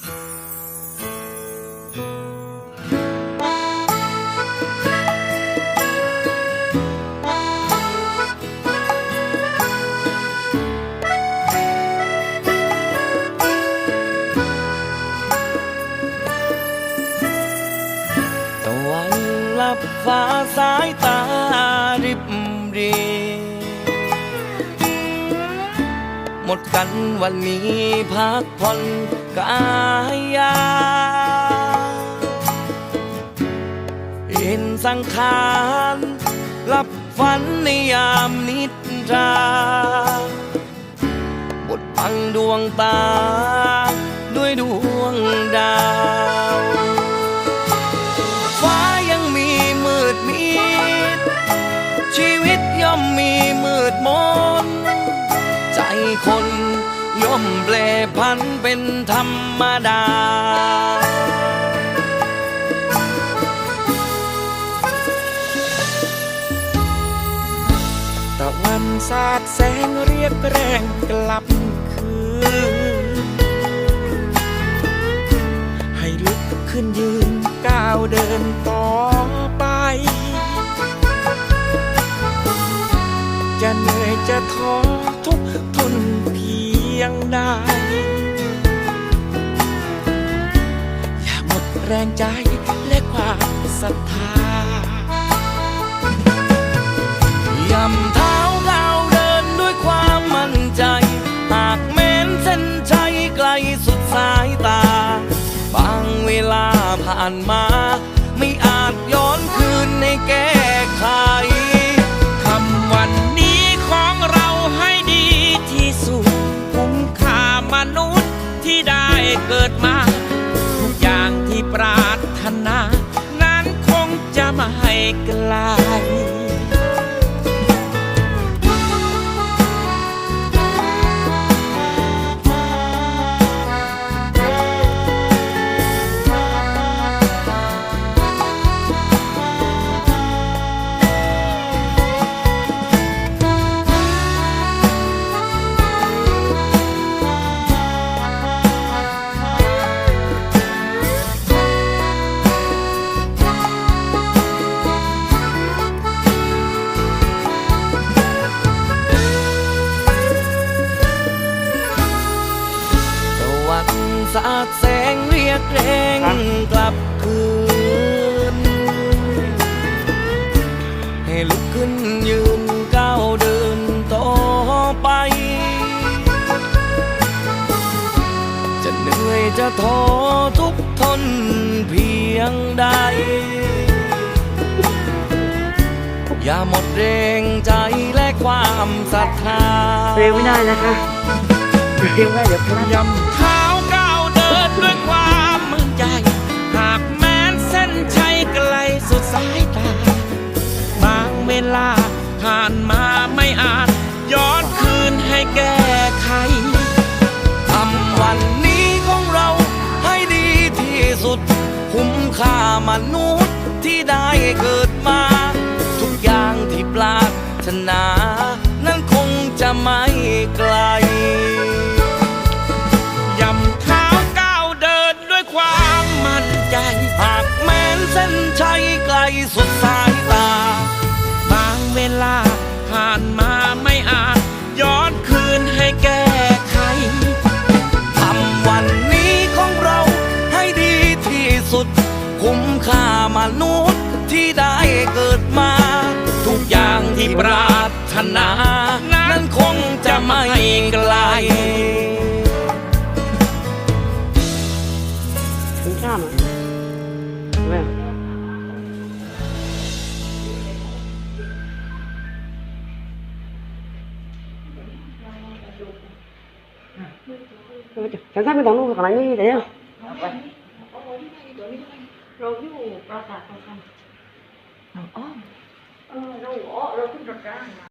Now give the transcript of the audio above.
ตะวันลับฟ้าสายตา หมดกันวันนี้พักผ่อนกายยาเห็นสังขารรับฝันในยามนิทราบทบังดวงตา ด้วยดวงดาว คน ย่อมแปรพันเป็นธรรมดาตะวันสาดแสงเรียกแรงกลับคืน ให้ลุกขึ้นยืนก้าวเดินต่อไป จะเหนื่อยจะท้อ นเพียงใด อย่าหมดแรงใจและความศรัทธายำเท้าก้าวเดินด้วยความมั่นใจ หากแม้นเส้นชัยไกลสุดสายตา บางเวลาผ่านมา มาให้ไกลาดแสงเรียกแรงกลับคืน ให้ลุกขึ้นยืนก้าวเดินต่อไป จะเหนื่อยจะท้อทุกข์ทนเพียงใด อย่าหมดแรงใจและความศรัทธาเร็วไม่ได้นะคะเร็วไม่ได้เดี๋ยวพลาดย่ำเท้าก้ อาจย้อนคืนให้แก้ไขทำวันนี้ของเราให้ดีที่สุด คุ้มค่ามนุษย์ที่ได้เกิดมา ทุกอย่างที่ปรารถนา นั้นคงจะไม่ไกลย่ำเท้าก้าวเดินด้วยความมั่นใจ หากแม้นเส้นชัยไกลสุดสาย คุณค่ามนุษย์ที่ได้เกิดมา ทุกอย่างที่ปรารถนา นั้นคงจะไม่ไกลถึงข้ามแม่ฉันทราบเป็นตอนนู้นขนาดนี้เดี๋ยว เราอยู่ปราสาททองคำหนองอ้อมเออ เราอ๋อเราขึ้นรถได้มา